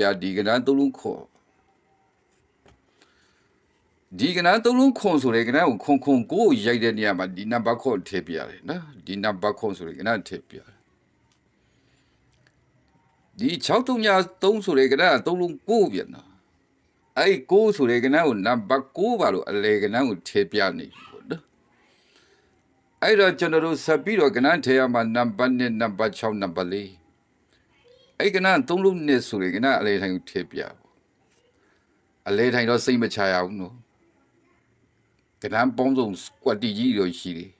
ဗျာဒီကနန်းသုံးလုံးခေါ်ဒီကနန်းသုံးလုံးခွန်ဆိုတဲ့ကနန်းကိုခွန်ခွန်ကိုရိုက်တဲ့နေရာမှာဒီနံပါတ်ခွန်ထည့်ပြရတယ်နော်ဒီနံပါတ်ခွန်ဆိုတဲ့ကနန်းထည့်ပြရတယ်ဒီ6303ဆိုတဲ့ကနန်းကသုံးလုံးကိုပြန်နော်အဲ့ကိုဆိုတဲ့ကနန်းကိုနံပါတ်6ပါလို့အလေကနန်းကိုထည့်ပြနေပြီပေါ့နော်အဲ့တော့ကျွန်တော်တို့ဆက်ပြီးတော့ကနန်းထည့်ရမှာနံပါတ်1နံပါတ်6နံပါတ်4 အဲ့ကနန်းသုံးလုံးနဲ့ဆိုတဲ့ကနန်းအလေထိုင်ကိုထည့်ပြပေါ့အလေထိုင်တော့စိတ်မချရဘူးနော်ကနန်းပေါင်းစုံကွက်တီကြီးတို့ရှိတယ်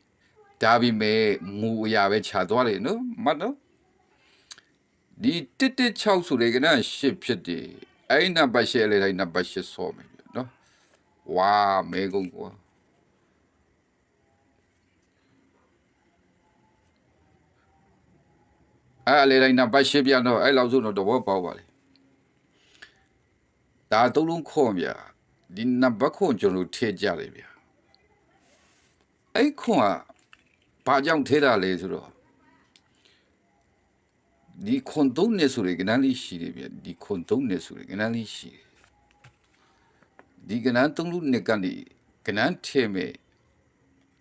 ဒါပေမဲ့မူအရာပဲခြာသွားတယ်နော်မတ်နော်ဒီ116ဆိုတဲ့ကနန်း8ဖြစ်တယ်အဲ့နံပါတ်8လေးတိုင်းနံပါတ်8ဆောမယ်ပြနော်ဝါမဲကုန်ကွာ အဲ့လေးတိုင်းနံပါတ်8ပြတော့အဲ့လောက်ဆိုတော့တဘောပေါက်ပါလေဒါသုံးလုံးခေါ်ဗျာဒီနံပါတ်ခွန်ကျွန်တော်ထည့်ကြတယ်ဗျာအဲ့ခွန်ကဘာကြောင့်ထဲတာလဲဆိုတော့ဒီခွန်သုံးနေဆိုရယ်ကနန်းလေးရှိတယ်ဗျဒီခွန်သုံးနေဆိုရယ်ကနန်းလေးရှိတယ်ဒီကနန်းသုံးလူနဲ့ကနေကနန်းထဲမဲ့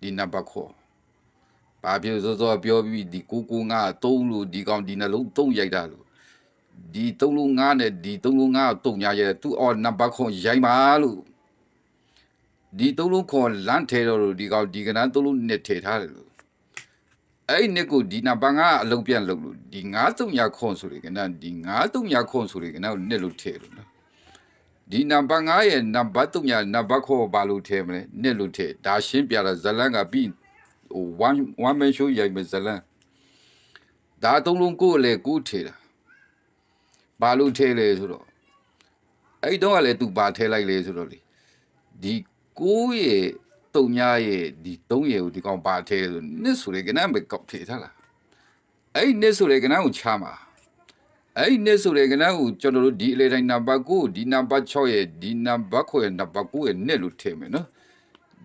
ဒီနံပါတ်ခေါ် ဘာပြောစောစောပြောပြီးဒီကိုကိုငါသုံးလို့ဒီကောင်ဒီနှလုံးသုံးရိုက်တာလို့ဒီသုံးလုံးငါနဲ့ဒီသုံးလုံးငါတုံညာရဲသူအော်နံပါတ်ခေါ်ရိုက်ပါလို့ဒီသုံးလုံးခေါ်လန့်ထဲတော့လို့ဒီကောင်ဒီကနန်းသုံးလုံးနှစ်ထဲထားတယ်လို့အဲ့ဒီနှစ်ကိုဒီနာပါငါအလုံးပြန်လုပ်လို့ဒီ93ညာခွန်ဆိုရကနန်းဒီ93ညာခွန်ဆိုရကနန်းကိုနှစ်လို့ထဲလို့နော်ဒီနံပါတ်9ရဲ့နံပါတ်3ညာနံပါတ်ခေါ်ဘာလို့ထဲမလဲနှစ်လို့ထဲဒါရှင်းပြတာဇလန်ကပြီး ဟို one one man show ရိုက်မယ်ဇလန်ဒါသုံးလုံးကိုလည်းကိုထဲတာဘာလို့ထဲလဲဆိုတော့အဲ့တော့ကလည်းသူဘာထဲလိုက်လဲဆိုတော့လေဒီကိုးရဲ့တုံညာရဲ့ဒီသုံးရဲ့ကိုဒီကောင်ပါထဲဆိုနှစ်ဆိုလေကနန်းပဲကောက်ထေထားလားအဲ့ဒီနှစ်ဆိုလေကနန်းကိုချားမှာအဲ့ဒီနှစ်ဆိုလေကနန်းကိုကျွန်တော်တို့ဒီအလေတိုင်းနံပါတ်9ဒီနံပါတ်6ရဲ့ဒီနံပါတ်9ရဲ့နံပါတ်9ရဲ့နှစ်လို့ထည့်မယ်နော်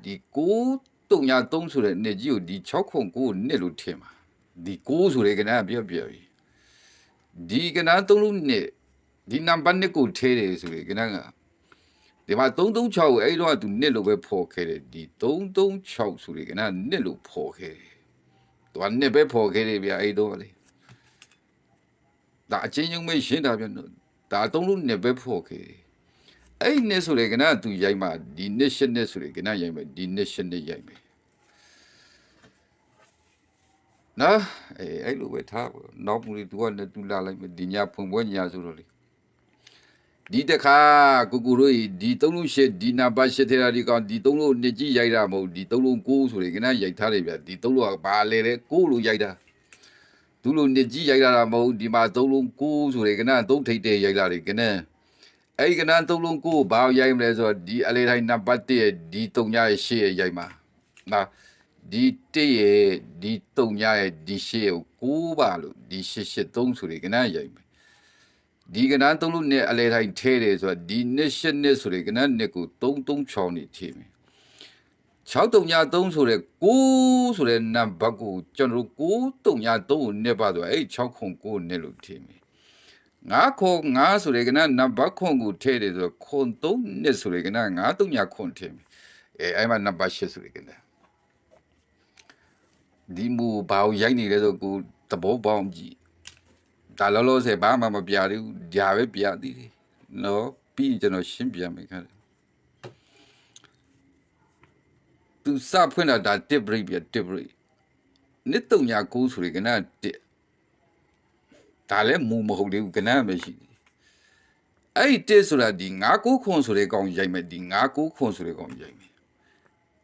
ဒီကိုး တုံညာ3ဆိုတဲ့နှစ်ကြီးကိုဒီ6ခု9ကိုနှစ်လို့ထည့်မှာဒီ9ဆိုလေကနန်းကပြောပြောပြီဒီကနန်း3လို့နှစ်ဒီနံပါတ်2ကိုထဲတယ်ဆိုလေကနန်းကဒီမှာ336ကိုအဲ့တော့သူနှစ်လို့ပဲဖော်ခဲ့တယ်ဒီ336ဆိုလေကနနှစ်လို့ဖော်ခဲ့တယ်သူကနှစ်ပဲဖော်ခဲ့တယ်ဗျအဲ့တော့လေဒါအချင်းချင်းပဲရှင်းတာဗျဒါ3လို့နှစ်ပဲဖော်ခဲ့တယ်အဲ့နှစ်ဆိုလေကနသူရိုက်မှဒီနှစ်ရှစ်နှစ်ဆိုလေကနရိုက်မယ်ဒီနှစ်ရှစ်နှစ်ရိုက်မယ် နော်အေးအဲ့လိုပဲထားပေါ့နောက်မှုတွေသူကလည်းသူလာလိုက်မယ်ဒီညဖွင့်ပွဲညဆိုတော့လေဒီတခါကိုကိုတို့ဒီသုံးလုံးရှစ်ဒီနံပါတ်ရှစ်ထဲတာဒီကောင်ဒီသုံးလုံးနှစ်ကြီးရိုက်တာမဟုတ်ဒီသုံးလုံးကိုဆိုရင်ကနရိုက်ထားတယ်ဗျဒီသုံးလုံးကဘာလဲလဲကိုလို့ရိုက်တာသူလို့နှစ်ကြီးရိုက်တာမဟုတ်ဒီမှာသုံးလုံးကိုဆိုရင်ကနသုံးထိတ်တဲ့ရိုက်တာတွေကနအဲ့ဒီကနသုံးလုံးကိုဘာရိုက်မလဲဆိုတော့ဒီအလေတိုင်းနံပါတ်1ရဲ့ဒီ3ညရဲ့8ရဲ့ရိုက်မှာနာ ဒီ1ရဲ့ဒီ3ညရဲ့ဒီ8ရဲ့9ပါလို့ဒီ883ဆိုရင်ကနရိုက်မယ်ဒီကနန်းသုံးလို့နဲ့အလဲတိုင်းထဲတယ်ဆိုတော့ဒီနှစ်ရှစ်နှစ်ဆိုတဲ့ကနန်းနှစ်ကို336နေထိမယ်6393ဆိုတဲ့6ဆိုတဲ့နံပါတ်ကိုကျွန်တော်တို့9393ကိုနှစ်ပါတော့အဲ့609နှစ်လို့ထိမယ်9ခေါ်9ဆိုတဲ့ကနန်းနံပါတ်ခွန်ကိုထဲတယ်ဆိုတော့ခွန်3နှစ်ဆိုတဲ့ကနန်း93ခွန်ထိမယ်အဲအဲ့မှာနံပါတ်8ဆိုတဲ့ကနန်း ဒီမူဘာကိုရိုက်နေလဲဆိုကိုသဘောပေါက်ကြည့်ဒါလောလောဆယ်ဘာမှမပြသေးဘူးဒါပဲပြသေးတယ်နော်ပြီးရင်ကျွန်တော်ရှင်းပြမယ်ခါသူစဖွင့်တာဒါတစ်ဘရိတ်ပြတစ်ဘရိတ်နှစ်တုံညာကိုဆိုရကနတစ်ဒါလည်းမူမဟုတ်သေးဘူးကနပဲရှိတယ်အဲ့ဒီတစ်ဆိုတာဒီ9ခွန်ဆိုတဲ့ကောင်ရိုက်မယ်ဒီ9ခွန်ဆိုတဲ့ကောင်ရိုက်မယ်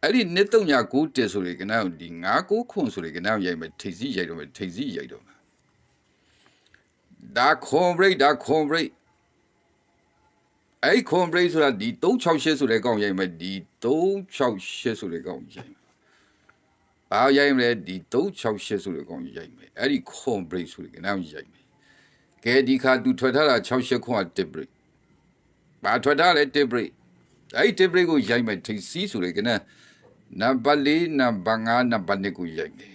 အဲ့ဒီနှစ်တုံညာ9တစ်ဆိုတဲ့ကနကိုဒီ9ခွန်ဆိုတဲ့ကနကိုရိုက်မယ်ထိပ်စီးရိုက်တော့မယ်ထိပ်စီးရိုက်တော့မယ်ဒါခွန်ဘရိတ်ဒါခွန်ဘရိတ်အဲ့ခွန်ဘရိတ်ဆိုတာဒီ368ဆိုတဲ့ကောင်ရိုက်မယ်ဒီ368ဆိုတဲ့ကောင်ရိုက်မယ်ဘာရိုက်မလဲဒီ368ဆိုတဲ့ကောင်ရိုက်မယ်အဲ့ဒီခွန်ဘရိတ်ဆိုတဲ့ကောင်ရိုက်မယ်ကဲဒီခါသူထွက်ထားတာ68ခွန်ကတစ်ဘရိတ်ဘာထွက်ထားလဲတစ်ဘရိတ်အဲ့ဒီတစ်ဘရိတ်ကိုရိုက်မယ်ထိစီဆိုတဲ့ကောင် နံပါတ်4နံပါတ်5နံပါတ်2ကိုရိုက်မယ်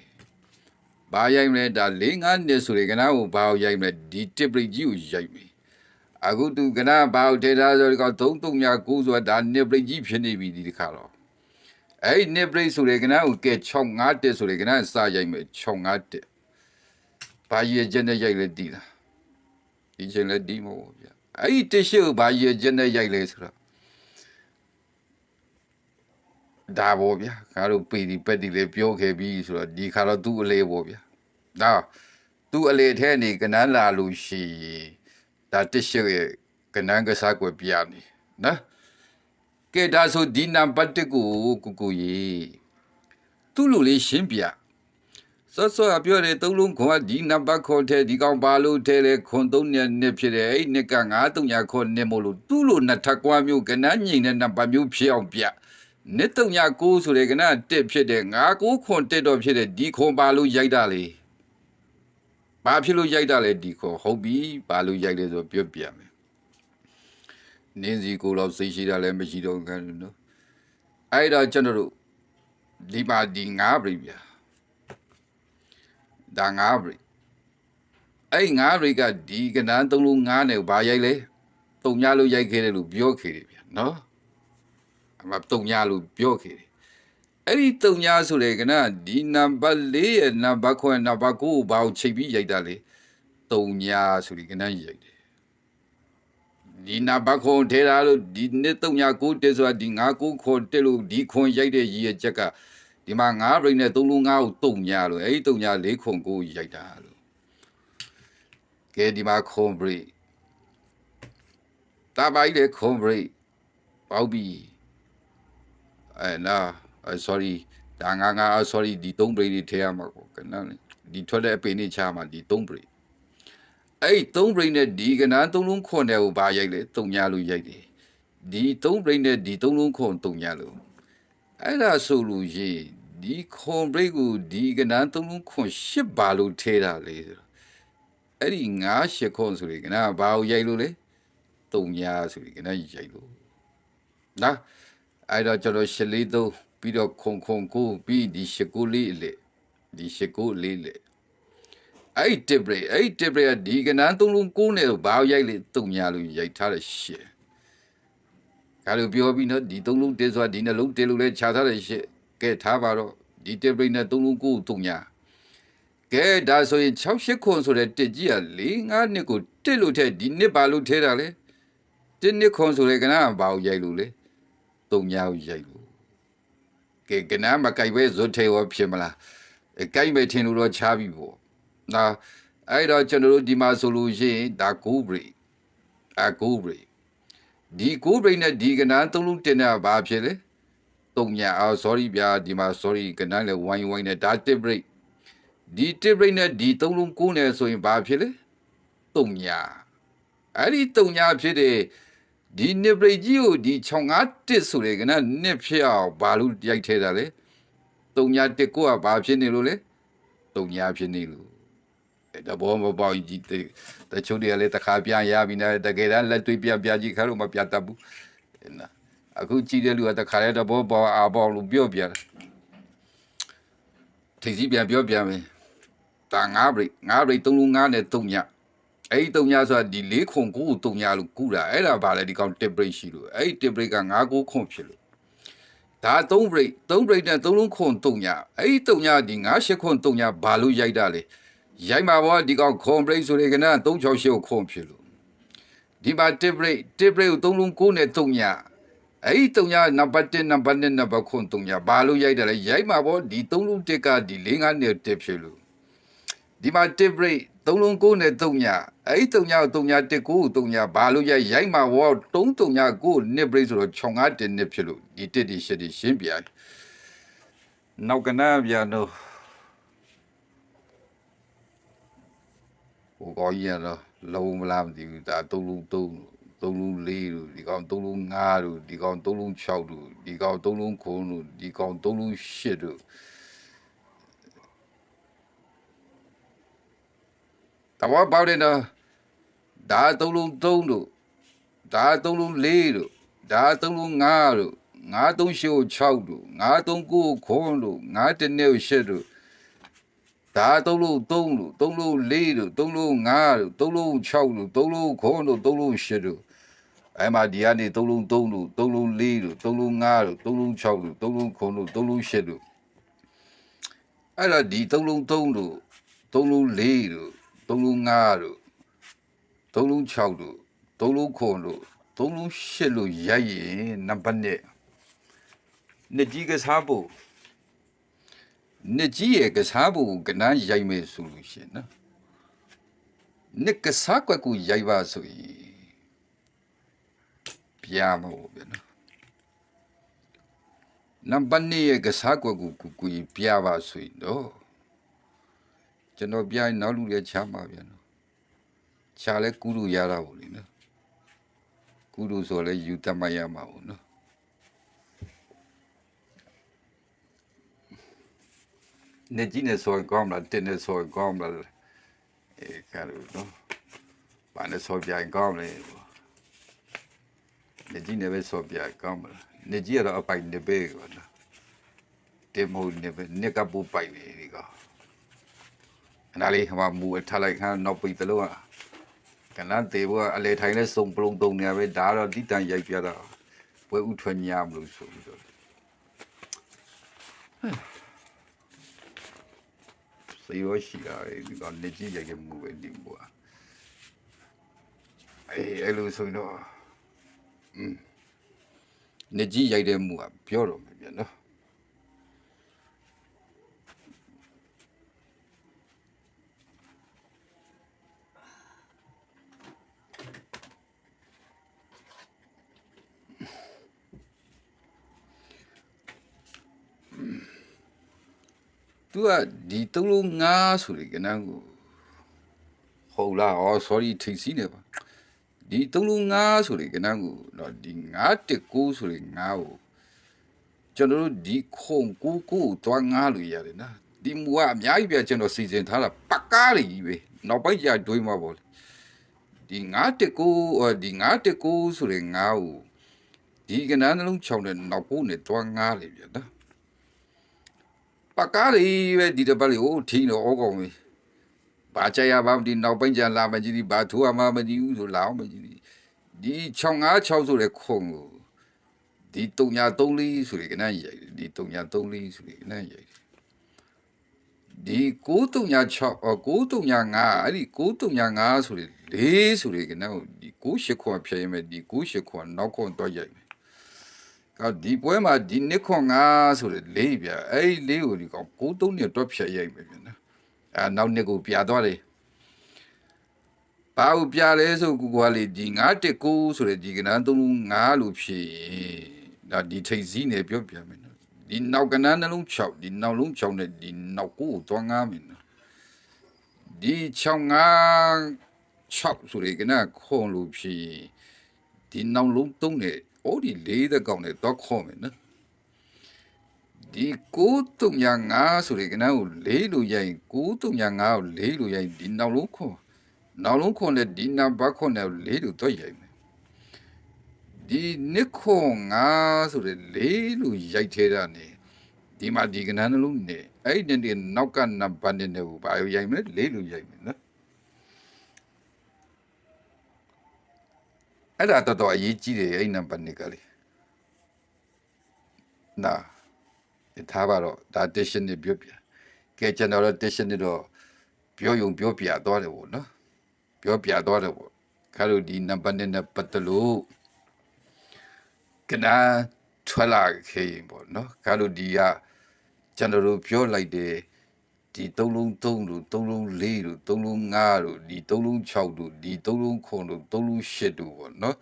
ဘာရိုက်မလဲဒါ၄၅နှစ်ဆိုရင်ကနာကိုဘာကိုရိုက်မလဲဒီတစ်ပရိတ်ကြီးကိုရိုက်မယ်အခုသူကနာဘာကိုထေထားဆိုတော့သုံးသုံးညာကိုဆိုတာဒါနှစ်ပရိတ်ကြီးဖြစ်နေပြီဒီတစ်ခါတော့အဲ့ဒီနှစ်ပရိတ်ဆိုတဲ့ကနာကိုကဲ651တက်ဆိုတဲ့ကနာစာရိုက်မယ်651တက်ဘာရည်ချက်နဲ့ရိုက်လဲတီးလားဒီချိန်လဲတီးမဟုတ်ဘူးဗျအဲ့ဒီတက်ရှိကိုဘာရည်ချက်နဲ့ရိုက်လဲဆိုတော့ ဒါပေါ့ဗျာငါတို့ပေဒီပက်ဒီလေးပြောခဲ့ပြီးဆိုတော့ဒီခါတော့သူ့အလေးပေါ့ဗျာဒါသူ့အလေးထဲနေကနန်းလာလို့ရှိရင်ဒါတက်ရှိရဲ့ကနန်းကစားကွယ်ပြနေနော်ကဲဒါဆိုဒီနံပါတ်1ကိုကိုကိုကြီးသူ့လိုလေးရှင်းပြစောစောကပြောတယ်သုံးလုံးခွန်ကဒီနံပါတ်ခေါ်တဲ့ဒီကောင်ပါလို့ထဲလေခွန်သုံးနှစ်နှစ်ဖြစ်တယ်အဲ့နှစ်က9 3ခွန်နှစ်မို့လို့သူ့လိုနှစ်ထပ်ကွာမျိုးကနန်းငိန်တဲ့နံပါတ်မျိုးဖြစ်အောင်ပြ နှစ်တုံညာ9ဆိုတဲ့ကနန်းတက်ဖြစ်တယ်9 9ခွန်တက်တော့ဖြစ်တယ်ဒီခွန်ပါလို့ရိုက်တာလေဘာဖြစ်လို့ရိုက်တာလဲဒီခွန်ဟုတ်ပြီဘာလို့ရိုက်လဲဆိုပြောပြမယ်နင်းစီကိုတော့စိတ်ရှိတာလည်းမရှိတော့ဘူးနော်အဲ့တော့ကျွန်တော်တို့ဒီပါဒီ9ပြပြဒါ9ပြအဲ့9ပြကဒီကနန်း3လုံး9နဲ့ဘာရိုက်လဲတုံညာလို့ရိုက်ခဲ့တယ်လို့ပြောခဲ့တယ်ဗျနော်အ မတုံညာလို့ပြောခဲ့တယ်အဲ့ဒီတုံညာဆိုတဲ့ကနဒီနံပါတ်4ရဲ့နံပါတ်9နံပါတ်9ကိုဘာကိုချိန်ပြီးရိုက်တာလဲတုံညာဆိုဒီကနရိုက်တယ်ဒီနာဘခွန်ထေတာလို့ဒီနှစ်တုံညာကိုတက်ဆိုတာဒီငါကိုခွန်တက်လို့ဒီခွန်ရိုက်တဲ့ရည်ရချက်ကဒီမှာငါးပြိနဲ့3လုံး9ကိုတုံညာလို့အဲ့ဒီတုံညာ၄ခွန်ကိုရိုက်တာလို့ကဲဒီမှာခွန်ဘရိတာပိုက်လေခွန်ဘရိပေါက်ပြီ အဲနာ sorry ဒါငါငါ sorry ဒီ3ဘရိတွေထဲရမှာကိုကနဒီထွက်တဲ့အပေနေချမှာဒီ3ဘရိအဲ့3ဘရိနဲ့ဒီကနန်း3လုံးခွန်တဲ့ကိုဘာရိုက်လဲတုံညာလို့ရိုက်တယ်ဒီ3ဘရိနဲ့ဒီ3လုံးခွန်တုံညာလို့အဲ့ဒါဆိုလို့ရှိရင်ဒီခွန်ဘရိကိုဒီကနန်း3လုံးခွန်ရှစ်ပါလို့ထဲတာလေဆိုတော့အဲ့ဒီ9ရှစ်ခွန်ဆိုရင်ကနဘာကိုရိုက်လို့လဲတုံညာဆိုရင်ကနရိုက်လို့နော် အဲ့တော့ကျွန်တော်ရှစ်လေးသုံးပြီးတော့ခွန်ခွန်ကိုပြီးဒီရှစ်ကိုလေးလေဒီရှစ်ကိုလေးလေအဲ့တစ်ပရိအဲ့တစ်ပရိကဒီကနန်းသုံးလုံးကိုနဲ့ဘာရိုက်လေတုံညာလို့ရိုက်ထားတဲ့ရှစ်ဒါလိုပြောပြီးတော့ဒီသုံးလုံးတဲဆိုတာဒီနှလုံးတဲလို့လဲခြာထားတဲ့ရှစ်ကဲထားပါတော့ဒီတစ်ပရိနဲ့သုံးလုံးကိုတုံညာကဲဒါဆိုရင်6ရှစ်ခွန်ဆိုတဲ့တစ်ကြီးက၄၅နှစ်ကိုတစ်လို့ထဲဒီနှစ်ဘာလို့ထဲတာလဲတစ်နှစ်ခွန်ဆိုတဲ့ကနန်းကဘာကိုရိုက်လို့လဲ တုံညာကိုရိုက်လို့ကဲကနန်းမကြိုက်ပဲဇွတ်ထဲရောဖြစ်မလားကြိုက်မယ်ထင်လို့တော့ချားပြီပေါ့ဒါအဲ့တော့ကျွန်တော်တို့ဒီမှာဆိုလို့ရှိရင်ဒါကိုဘရိအကိုဘရိဒီကိုဘရိနဲ့ဒီကနန်းသုံးလုံးတင်တာဘာဖြစ်လဲတုံညာအော် sorry ဗျာဒီမှာ sorry ကနန်းလည်းဝိုင်းဝိုင်းနဲ့ဒါတစ်ဘရိဒီတစ်ဘရိနဲ့ဒီသုံးလုံးကိုနဲ့ဆိုရင်ဘာဖြစ်လဲတုံညာအဲ့ဒီတုံညာဖြစ်တဲ့ ဒီနစ်ပရိတ်ကြီးကိုဒီ651ဆိုတဲ့ကနနစ်ဖြစ်အောင်ဘာလို့ရိုက်ထဲတာလဲတုံညာတစ်ကိုကဘာဖြစ်နေလို့လဲတုံညာဖြစ်နေလို့တဘောမပေါကြီးတချို့တွေကလည်းတခါပြန်ရပြီနဲ့တကယ်တမ်းလက်တွေ့ပြန်ပြကြည့်ခါလို့မပြတတ်ဘူးနော်အခုကြည့်တဲ့လူကတခါလဲတဘောပေါအာပေါလို့ပြောပြတယ်ထိစီပြန်ပြောပြမယ်ဒါ9ဘရိတ်9ဘရိတ်3လုံး9နဲ့3ည အဲ့ဒီတုံညာဆိုတာဒီ၄ခွန်ကိုတုံညာလို့ကူတာအဲ့ဒါဗာလဲဒီကောင်တစ်ဘရိတ်ရှိလို့အဲ့ဒီတစ်ဘရိတ်က9ကိုခွန်ဖြစ်လို့ဒါ3ဘရိတ်3ဘရိတ်နဲ့3လုံးခွန်တုံညာအဲ့ဒီတုံညာဒီ9 8ခွန်တုံညာဘာလို့ရိုက်တာလဲရိုက်မှာဘောဒီကောင်ခွန်ဘရိတ်ဆိုတဲ့ကန368ကိုခွန်ဖြစ်လို့ဒီမှာတစ်ဘရိတ်တစ်ဘရိတ်ကို3လုံး9နဲ့တုံညာအဲ့ဒီတုံညာနံပါတ်1နံပါတ်2နံပါတ်ခွန်တုံညာဘာလို့ရိုက်တယ်လဲရိုက်မှာဘောဒီ3လုံးတစ်ကဒီ4 5နဲ့တစ်ဖြစ်လို့ဒီမှာတစ်ဘရိတ် သုံးလုံးကိုနဲ့တုံညာအဲ့ဒီတုံညာကိုတုံညာတစ်ကိုတုံညာဘာလို့ရိုက်ရိုက်မှာဝေါတုံးတုံညာကိုနှစ်ဘရိတ်ဆိုတော့ခြုံငါတင်နှစ်ဖြစ်လို့ဒီတစ်ဒီရှစ်ဒီရှင်းပြနောက်ကနာပြန်တော့ဟိုကောကြီးရတော့လုံးမလားမသိဘူးဒါသုံးလုံးသုံးသုံးလုံးလေးတို့ဒီကောင်သုံးလုံးငါးတို့ဒီကောင်သုံးလုံး6တို့ဒီကောင်သုံးလုံး9တို့ဒီကောင်သုံးလုံး10တို့ ဘောပေါက်တယ်နော်ဒါသုံးလုံး3တို့ဒါသုံးလုံး4တို့ဒါသုံးလုံး5တို့5 3 6 6တို့5 3 9ခွန်းတို့5 1 8တို့ဒါသုံးလို့သုံးလို့သုံးလို့လေးလို့သုံးလို့ငါးလို့သုံးလို့6လို့သုံးလို့9လို့သုံးလို့10လို့အဲ့မှာဒီကနေသုံးလုံး3လို့သုံးလုံး4လို့သုံးလုံး5လို့သုံးလုံး6လို့သုံးလုံး9လို့သုံးလုံး10လို့အဲ့တော့ဒီသုံးလုံး3လို့သုံးလုံး4လို့ သုံးလုံး5လို့သုံးလုံး6လို့သုံးလုံး9လို့သုံးလုံး10လို့ရိုက်ရင်နံပါတ်1နှစ်ကြီးကစားဖို့နှစ်ကြီးရဲ့ကစားဖို့ကနန်းရိုက်မယ်ဆိုလို့ရှိရင်နော်နှစ်ကစားကွက်ကိုရိုက်ပါဆိုရင်ပြာမဟုတ်ဗျာနော်နံပါတ်2ရဲ့ကစားကွက်ကိုကူကူပြပါဆိုရင်တော့ ကျွန်တော်ပြရင်နောက်လူလည်းချမှာဗျာနော်ချာလဲကူလို့ရတာဘူးလေနော်ကူလို့ဆိုလဲယူတတ်မှရမှာဘူးနော်နေကြီးနေဆိုကောင်းလားတင်းနေဆိုကောင်းလားအဲကဲလို့နော်ဘာနဲ့ဆိုပြရင်ကောင်းလဲနေကြီးနေပဲဆိုပြကောင်းမလားနေကြီးကတော့အပိုင်နေပဲကောနော်တေမိုးနေပဲနေကပူပိုင်နေဒီကော နာလေးဟိုမှာမူထလိုက်ခန်းနောက်ပိတ်တလို့ကကနတေဘောအလေထိုင်လဲစုံပလုံးတုံနေရပဲဒါတော့တိတန်ရိုက်ပြတာပွဲဥထွေညာမလို့ဆိုပြီးတော့စေရောရှိတာဒီတော့နေကြည့်ရိုက်ခဲ့မှုပဲဒီဘောအေးအဲ့လိုဆိုရင်တော့နေကြည့်ရိုက်တဲ့မှုကပြောတော့မယ်ပြန်နော် သူကဒီသုံးလုံးငါးဆိုတဲ့ကနန်းကိုဟုတ်လားဩ sorry ထိတ်စီးနေပါဒီသုံးလုံးငါးဆိုတဲ့ကနန်းကိုတော့ဒီငါးတက်ကိုဆိုတဲ့ငါးကိုကျွန်တော်တို့ဒီခုံကိုကိုတွားငါးလို့ရတယ်နော်ဒီမူကအများကြီးပြကျွန်တော်စီစဉ်ထားတာပကားတွေကြီးပဲနောက်ပိုင်းကျတွေးမှာပေါ့လေဒီငါးတက်ကိုဒီငါးတက်ကိုဆိုတဲ့ငါးကိုဒီကနန်းနှလုံးချောင်းတဲ့နောက်ပိုးနဲ့တွားငါးလေပြနော် ပကားတွေပဲဒီတစ်ပတ်လေးဟိုထင်းတော့ဩကောင်ပဲဘာကြရပါမဒီနောက်ပိုင်းကျလာမကြည့်ဒီဘာထိုးအမမကြည့်ဘူးဆိုလာအောင်မကြည့်ဒီ656ဆိုတဲ့ခုံကိုဒီ334ဆိုတဲ့ကနန်းရိုက်ဒီ334ဆိုတဲ့ကနန်းရိုက်ဒီ936အော်935အဲ့ဒီ935ဆိုတဲ့4ဆိုတဲ့ကနန်းကိုဒီ98ခွန်ဖြည့်ရမယ်ဒီ98ခွန်နောက်ခွန်တော့ရိုက်မယ် ကောဒီပွဲမှာဒီနှစ်ခွန်9ဆိုတဲ့လေးပြအဲ့ဒီလေးကိုဒီကောင်93နဲ့တွက်ဖြတ်ရိုက်မယ်ပြန်နော်အဲနောက်နှစ်ကိုပြသွားတယ်ဘာကိုပြလဲဆိုကူကွာလေးဒီ919ဆိုတဲ့ဒီကနန်း35လို့ဖြစ်ဒါဒီထိတ်စည်းနေပြောပြမယ်နော်ဒီနောက်ကနန်းနှလုံး6ဒီနောက်လုံး6နဲ့ဒီနောက်ကိုသွားငားမယ်နော်ဒီ65 6ဆိုတဲ့ကနန်းခွန်လို့ဖြစ်ဒီနောက်လုံး3နဲ့ ဩဒီလေးတဲ့ကောင်နဲ့တော့ခေါ်မယ်နော်ဒီ935ဆိုတဲ့ကနန်းကိုလေးလို့ရိုက်935ကိုလေးလို့ရိုက်ဒီနောက်လုံးခေါ်နောက်လုံးခွန်နဲ့ဒီနံပါတ်ခွန်နဲ့လေးလို့တော့ရိုက်မယ်ဒီနစ်ခွန်9ဆိုတဲ့လေးလို့ရိုက်သေးတာနေဒီမှာဒီကနန်းနှလုံးနေအဲ့ဒီနေနောက်ကနံပါတ်နဲ့ကိုဘာရိုက်မလဲလေးလို့ရိုက်မယ်နော် အဲ့ဒါတော်တော်အရေးကြီးတယ်အဲ့နံပါတ်2ကလေးနာထားပါတော့ဒါ addition နဲ့ပြောပြကဲကျွန်တော်တို့ addition နဲ့တော့ပြောယုံပြောပြသွားတယ်ပေါ့နော်ပြောပြသွားတယ်ပေါ့ခါလို့ဒီနံပါတ်2နဲ့ပတ်သက်လို့ကနာထွက်လာခဲ့ရင်ပေါ့နော်ခါလို့ဒီကကျွန်တော်တို့ပြောလိုက်တယ် ဒီ3လုံး3လို့3လုံး4လို့3လုံး5လို့ဒီ3လုံး6လို့ဒီ3လုံး9လို့3လုံး8လို့ပေါ့နော်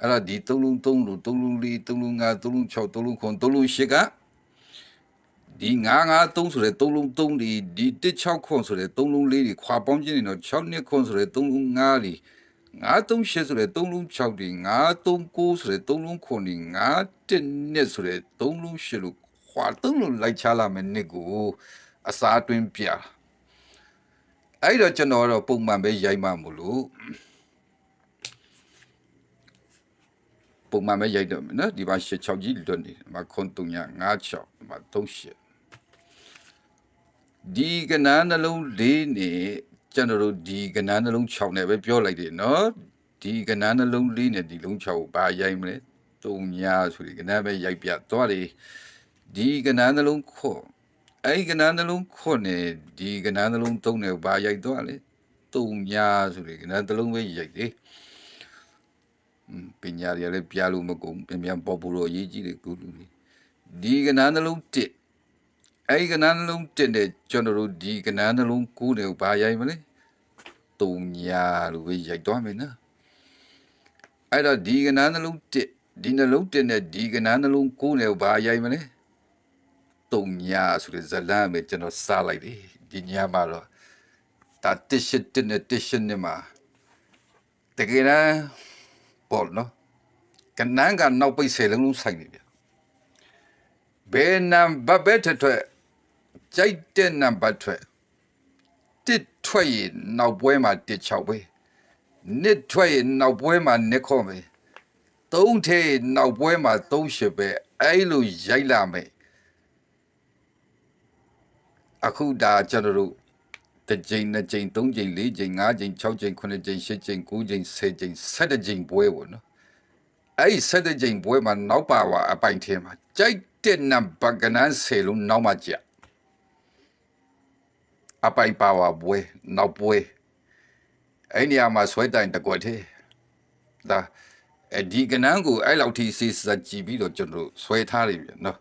အဲ့ဒါဒီ3လုံး3လို့3လုံး4 3လုံး5 3လုံး6 3လုံး9 3လုံး8ကဒီ953ဆိုတဲ့3လုံး3ဒီဒီ16ခွန်ဆိုတဲ့3လုံး4ဒီခွာပေါင်းခြင်းနေတော့6နှစ်ခွန်ဆိုတဲ့3လုံး5ဒီ938ဆိုတဲ့3လုံး6ဒီ939ဆိုတဲ့3လုံး9ဒီ9နှစ်ဆိုတဲ့3လုံး8လို့ခွာ3လုံးလိုက်ချလာမယ်နှစ်ကို အစားတွင်းပြအဲ့တော့ကျွန်တော်တော့ပုံမှန်ပဲရိုက်မှမလို့ပုံမှန်ပဲရိုက်တော့မယ်နော်ဒီမှာ86ကြီးလွတ်နေဒီမှာခွန်3 56ဒီမှာ38ဒီကဏ္ဍနှလုံးလေးနဲ့ကျွန်တော်တို့ဒီကဏ္ဍနှလုံး6နဲ့ပဲပြောလိုက်တယ်နော်ဒီကဏ္ဍနှလုံးလေးနဲ့ဒီလုံး6ကိုဘာရိုက်မလဲတုံညာဆိုဒီကဏ္ဍပဲရိုက်ပြသွားတယ်ဒီကဏ္ဍနှလုံးခေါ် အဲ့ဒီကဏ္ဍနှလုံးခေါ်နဲ့ဒီကဏ္ဍနှလုံးသုံးနဲ့ဘာရိုက်သွားလဲတုံညာဆိုဒီကဏ္ဍတစ်လုံးပဲရိုက်တယ်ပညာရည်လည်းပြလို့မကုန်ပြန်ပြန်ပေါ်ပူလို့အရေးကြီးတယ်ကုလူတွေဒီကဏ္ဍနှလုံးတစ်အဲ့ဒီကဏ္ဍနှလုံးတစ်နဲ့ကျွန်တော်တို့ဒီကဏ္ဍနှလုံးကိုးတယ်ဘာရိုက်မလဲတုံညာလို့ပဲရိုက်သွားမယ်နော်အဲ့တော့ဒီကဏ္ဍနှလုံးတစ်ဒီနှလုံးတစ်နဲ့ဒီကဏ္ဍနှလုံးကိုးတယ်ဘာရိုက်မလဲ တုံညာဆိုတဲ့ဇလန်ပဲကျွန်တော်စားလိုက်တယ်ဒီညမှာတော့ဒါတစ်ရှစ်တစ်နဲ့တစ်ရှစ်နဲ့မှာတကယ်တမ်းပေါ့နော်ကနန်းကနောက်ပိတ်ဆယ်လုံးလုံးဆိုင်နေဗျဘယ်နံပါတ်ပဲထွက်ထွက်ကြိုက်တဲ့နံပါတ်ထွက်တစ်ထွက်ရင်နောက်ပွဲမှာတစ်ချောက်ပဲနှစ်ထွက်ရင်နောက်ပွဲမှာနှစ်ခေါ်ပဲသုံးထဲနောက်ပွဲမှာသုံးရှစ်ပဲအဲ့လိုရိုက်လာမယ် အခုဒါကျွန်တော်တို့တစ်ကြိမ်နှစ်ကြိမ်သုံးကြိမ်လေးကြိမ်ငါးကြိမ်၆ကြိမ်ခုနှစ်ကြိမ်ရှစ်ကြိမ်၉ကြိမ်ဆယ်ကြိမ်၁၇ကြိမ်ပွဲပေါ့နော်အဲ့ဒီဆက်တဲ့ချိန်ပွဲမှာနောက်ပါဝါအပိုင်ထဲမှာကြိုက်တဲ့နံပါတ်ကနန်းဆယ်လုံးနောက်မှကြအပိုင်ပါဝါပွဲနောက်ပွဲအဲ့နေရာမှာဆွဲတိုင်တကွက်သေးဒါအဲ့ဒီကနန်းကိုအဲ့လောက်ထိစေစကြည့်ပြီးတော့ကျွန်တော်တို့ဆွဲထားလိမ့်ပြီနော်